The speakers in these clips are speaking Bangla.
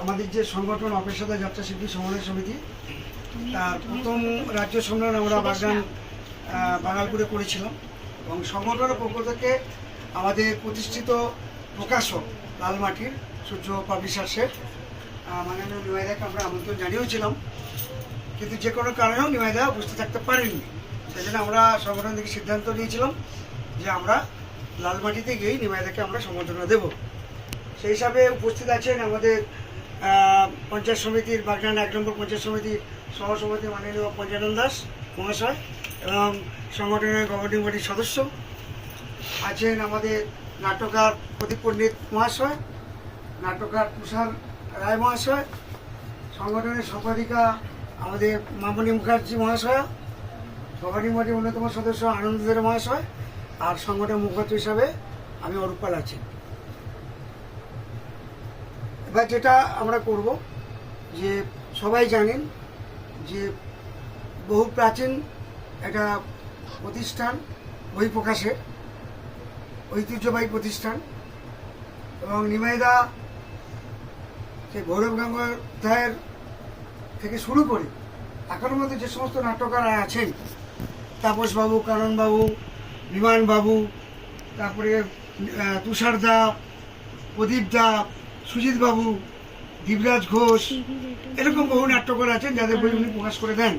আমাদের যে সংগঠন অপেশাদার যাত্রা শিল্পী সমন্বয় সমিতি তার প্রথম রাজ্য সম্মেলন আমরা বাগদান আহ, বাঙালপুরে করেছিলাম এবং সংগঠনের পক্ষ থেকে আমাদের প্রতিষ্ঠিত প্রকাশক লালমাটির সূর্য পাবলিশার্সের আহ, মাননীয় নিমাইদাকে আমরা আমন্ত্রণ জানিয়েছিলাম। কিন্তু যে কোনো কারণেও নিমাইদা উপস্থিত থাকতে পারেননি। সেই জন্য আমরা সংগঠন থেকে সিদ্ধান্ত নিয়েছিলাম যে আমরা লালমাটিতে গিয়েই নিমাইদাকে আমরা সম্বর্ধনা দেব। সেই হিসাবে উপস্থিত আছেন আমাদের পঞ্চায়েত সমিতির বাগনান এক নম্বর পঞ্চায়েত সমিতির সহসভাপতি মাননীয় পঞ্চানন দাস মহাশয় এবং সংগঠনের গভর্নিং বডির সদস্য আছেন আমাদের নাটকার প্রদীপ পণ্ডিত মহাশয় নাটকার তুষার রায় মহাশয়, সংগঠনের সম্পাদিকা আমাদের মামনি মুখার্জি মহাশয় গভর্নিং বডির অন্যতম সদস্য আনন্দের মহাশয় আর সংগঠনের মুখপাত্র হিসাবে আমি অরূপাল আছি। এবার যেটা আমরা করব যে সবাই জানেন যে বহু প্রাচীন একটা প্রতিষ্ঠান বই প্রকাশের ঐতিহ্যবাহী প্রতিষ্ঠান এবং নিমাইদা সেই গৌরব গঙ্গোপাধ্যায়ের থেকে শুরু করে এখনের মধ্যে যে সমস্ত নাট্যকাররা আছেন, তাপসবাবু, কাননবাবু, বিমানবাবু, তারপরে তুষার দা প্রদীপ দা সুজিত বাবু দিবরাজ ঘোষ এরকম বহু নাট্যকার আছেন যাদের বই উনি প্রকাশ করে দেন।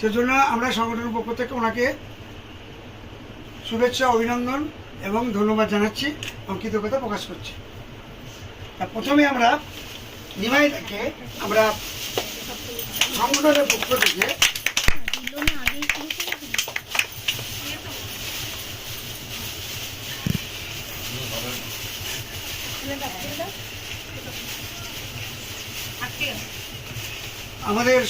সেজন্য আমরা সংগঠনের পক্ষ থেকে ওনাকে শুভেচ্ছা অভিনন্দন এবং ধন্যবাদ জানাচ্ছি এবং কৃতজ্ঞতা প্রকাশ করছি। তা প্রথমে আমরা নিমাইদাকে আমরা সংগঠনের পক্ষ থেকে আমাদের